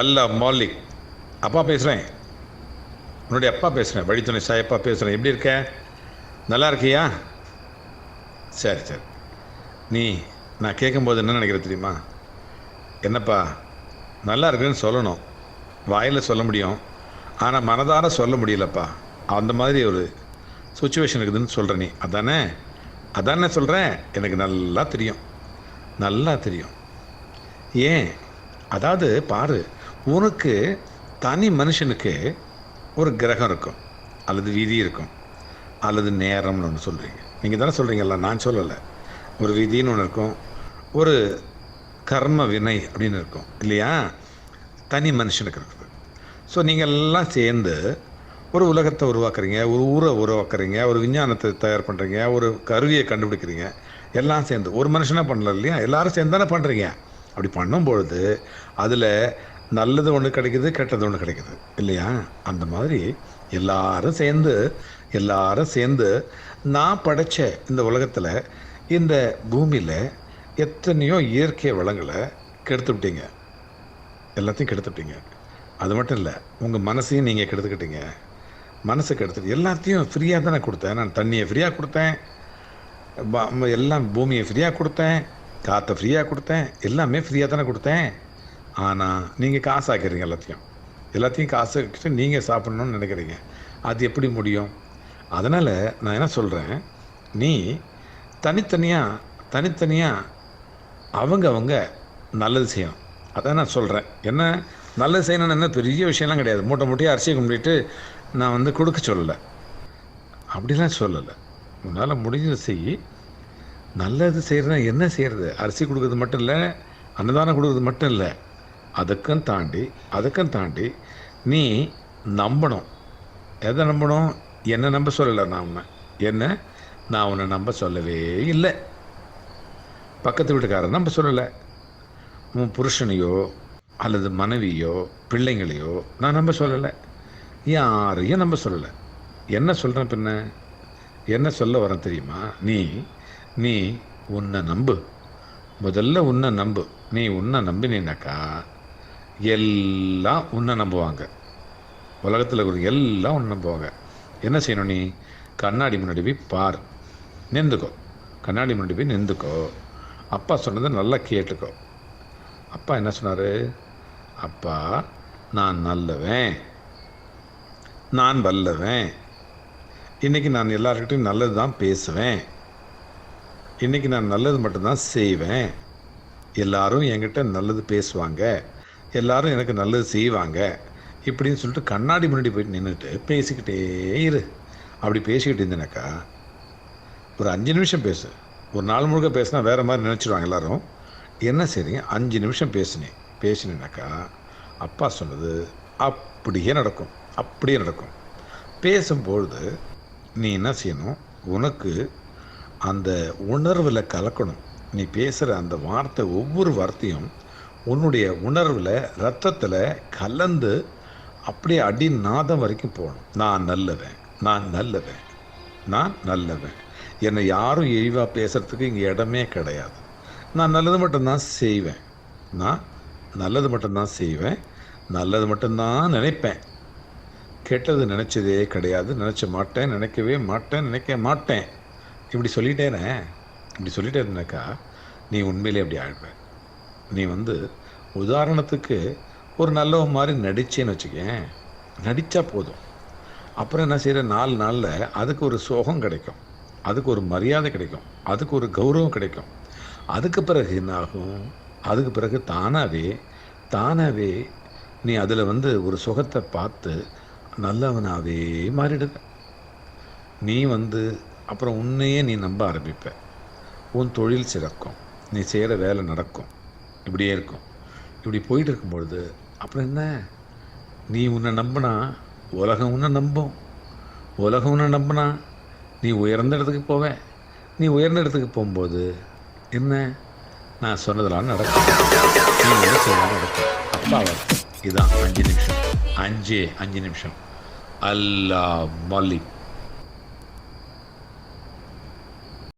அல்லா மாலிக். அப்பா பேசுகிறேன் உன்னுடைய அப்பா பேசுகிறேன் வழித்துணை சாயப்பா பேசுகிறேன் எப்படி இருக்க? நல்லா இருக்கியா? சரி சரி. நீ நான் கேட்கும்போது என்ன நினைக்கிற தெரியுமா? என்னப்பா நல்லா இருக்குன்னு சொல்லணும். வாயில் சொல்ல முடியும். ஆனால் மனதார சொல்ல முடியலப்பா. அந்த மாதிரி ஒரு சுச்சுவேஷன் இருக்குதுன்னு சொல்கிற நீ. அதானே? அதானே சொல்கிறேன் எனக்கு நல்லா தெரியும். நல்லா தெரியும். ஏன்? அதாவது பாரு உனக்கு தனி மனுஷனுக்கு ஒரு கிரகம் இருக்கும் அல்லது விதி இருக்கும் அல்லது நேரம்னு ஒன்று சொல்கிறீங்க நீங்கள் தானே சொல்கிறீங்கல்ல நான் சொல்லலை. ஒரு விதின்னு ஒன்று இருக்கும் ஒரு கர்ம வினை அப்படின்னு இருக்கும் இல்லையா? தனி மனுஷனுக்கு இருக்குது. ஸோ நீங்கள் எல்லாம் சேர்ந்து ஒரு உலகத்தை உருவாக்குறீங்க ஒரு ஊரை உருவாக்குறீங்க ஒரு விஞ்ஞானத்தை தயார் பண்ணுறீங்க ஒரு கருவியை கண்டுபிடிக்கிறீங்க எல்லாம் சேர்ந்து. ஒரு மனுஷனாக பண்ணல இல்லையா? எல்லாரும் சேர்ந்து தானே பண்ணுறீங்க அப்படி பண்ணும்பொழுது அதில் நல்லது ஒன்று கிடைக்குது கெட்டது ஒன்று கிடைக்குது. இல்லையா? அந்த மாதிரி எல்லாரும் சேர்ந்து எல்லாரும் சேர்ந்து நான் படைச்ச இந்த உலகத்தில் இந்த பூமியில் எத்தனையோ இயற்கை வளங்களை கெடுத்துவிட்டீங்க எல்லாத்தையும் கெடுத்துட்டீங்க அது மட்டும் இல்லை உங்கள் மனசையும் நீங்கள் கெடுத்துக்கிட்டீங்க. மனசுக்கு கெடுத்துட்டு எல்லாத்தையும் ஃப்ரீயாக தானே கொடுத்தேன். நான் தண்ணியை ஃப்ரீயாக கொடுத்தேன். எல்லாம் பூமியை ஃப்ரீயாக கொடுத்தேன். காற்றை ஃப்ரீயாக கொடுத்தேன். எல்லாமே ஃப்ரீயாக தானே கொடுத்தேன். ஆனால் நீங்கள் காசு ஆக்கிறீங்க எல்லாத்தையும். எல்லாத்தையும் காசு ஆக்கிட்டு நீங்கள் சாப்பிட்ணுன்னு நினைக்கிறீங்க. அது எப்படி முடியும்? அதனால் நான் என்ன சொல்கிறேன் நீ தனித்தனியாக தனித்தனியாக அவங்க அவங்க நல்லது செய்யணும். அதான் நான் சொல்கிறேன் என்ன நல்லது செய்யணும்னு என்ன பெரிய விஷயம்லாம் கிடையாது. மூட்டை மூட்டையாக அரிசியை கும்பிட்டு நான் வந்து கொடுக்க சொல்லலை. அப்படிலாம் சொல்லலை. உன்னால் முடிஞ்சது செய். நல்லது செய்கிறதுனா என்ன செய்கிறது அரிசி கொடுக்கறது மட்டும் இல்லை அன்னதானம் கொடுக்குறது மட்டும் இல்லை. அதுக்கும் தாண்டி அதுக்கும் தாண்டி நீ நம்பணும். எதை நம்பணும்? என்னை நம்ப சொல்லலை நான் உன்னை என்ன? நான் உன்னை நம்ப சொல்லவே இல்லை. பக்கத்து வீட்டுக்காரன் நம்ப சொல்லலை. உன் புருஷனையோ அல்லது மனைவியோ பிள்ளைங்களையோ நான் நம்ப சொல்லலை. யாரையும் நம்ப சொல்லலை. என்ன சொல்கிறேன் பின்ன? என்ன சொல்ல வரேன் தெரியுமா? நீ நீ உன்னை நம்பு. முதல்ல உன்னை நம்பு. நீ உன்னை நம்பினீனாக்கா எல்லாம் உன்னை நம்புவாங்க. உலகத்தில் இருக்கிற எல்லாம் உன்னை நம்புவாங்க. என்ன செய்யணும் நீ? கண்ணாடி முன்னாடி போய் பார். நின்றுக்கோ. கண்ணாடி முன்னாடி போய் நின்றுக்கோ. அப்பா சொன்னதை நல்லா கேட்டுக்கோ. அப்பா என்ன சொன்னார்? அப்பா நான் நல்லவன். நான் வல்லவன். இன்றைக்கி நான் எல்லாருக்கிட்டையும் நல்லது தான் பேசுவேன். இன்றைக்கி நான் நல்லது மட்டும்தான் செய்வேன். எல்லாரும் என்கிட்ட நல்லது பேசுவாங்க. எல்லாரும் எனக்கு நல்லது செய்வாங்க. இப்படின்னு சொல்லிட்டு கண்ணாடி முன்னாடி போய் நின்றுட்டு பேசிக்கிட்டே இரு. அப்படி பேசிக்கிட்டு இருந்தேனாக்கா ஒரு அஞ்சு நிமிஷம் பேசு. ஒரு நாள் முழுக்க பேசினா வேறு மாதிரி நினச்சிடுவாங்க எல்லாரும். என்ன செய்றீங்க அஞ்சு நிமிஷம் பேசினேன். பேசினேனாக்கா அப்பா சொன்னது அப்படியே நடக்கும். அப்படியே நடக்கும். பேசும்பொழுது நீ என்ன செய்யணும்? உனக்கு அந்த உணர்வில் கலக்கணும். நீ பேசுகிற அந்த வார்த்தை ஒவ்வொரு வார்த்தையும் உன்னுடைய உணர்வில் ரத்தத்தில் கலந்து அப்படியே அடி நாதம் வரைக்கும் போகணும். நான் நல்லவன் நான் நல்லவன் நான் நல்லவன். என்னை யாரும் இழிவாக பேசுகிறதுக்கு இங்கே இடமே கிடையாது. நான் நல்லது மட்டும்தான் செய்வேன். நான் நல்லது மட்டும்தான் செய்வேன். நல்லது மட்டும்தான் நினைப்பேன். கெட்டது நினச்சதே கிடையாது. நினச்ச மாட்டேன் நினைக்கவே மாட்டேன் நினைக்க மாட்டேன். இப்படி சொல்லிட்டேனே. இப்படி சொல்லிட்டே இருந்தாக்கா நீ உண்மையிலே அப்படி ஆழ்வேன் நீ வந்து உதாரணத்துக்கு ஒரு நல்லவன் மாதிரி நடிச்சேன்னு வச்சுக்கேன். நடித்தா போதும். அப்புறம் என்ன செய்கிற நாலு நாளில் அதுக்கு ஒரு சோகம் கிடைக்கும். அதுக்கு ஒரு மரியாதை கிடைக்கும். அதுக்கு ஒரு கௌரவம் கிடைக்கும். அதுக்கு பிறகு என்ன ஆகும் அதுக்கு பிறகு தானாகவே தானாகவே நீ அதில் வந்து ஒரு சுகத்தை பார்த்து நல்லவனாகவே மாறிடுவ. நீ வந்து அப்புறம் உன்னையே நீ நம்ப ஆரம்பிப்ப. உன் தொழில் சிறக்கும். நீ செய்கிற வேலை நடக்கும். இப்படியே இருக்கும். இப்படி போயிட்டு இருக்கும்பொழுது அப்புறம் என்ன? நீ உன்னை நம்பினா உலகம் உன்னை நம்பும். உலகம் உன்னை நம்பினா நீ உயர்ந்த இடத்துக்கு போவ. நீ உயர்ந்த இடத்துக்கு போகும்போது என்ன? நான் சொன்னதெல்லாம் நடக்கும். நீ நினைச்சதெல்லாம் நடக்கும். அப்பா இதுதான் அஞ்சு நிமிஷம். அஞ்சே அஞ்சு நிமிஷம். அல்லா மலிக்.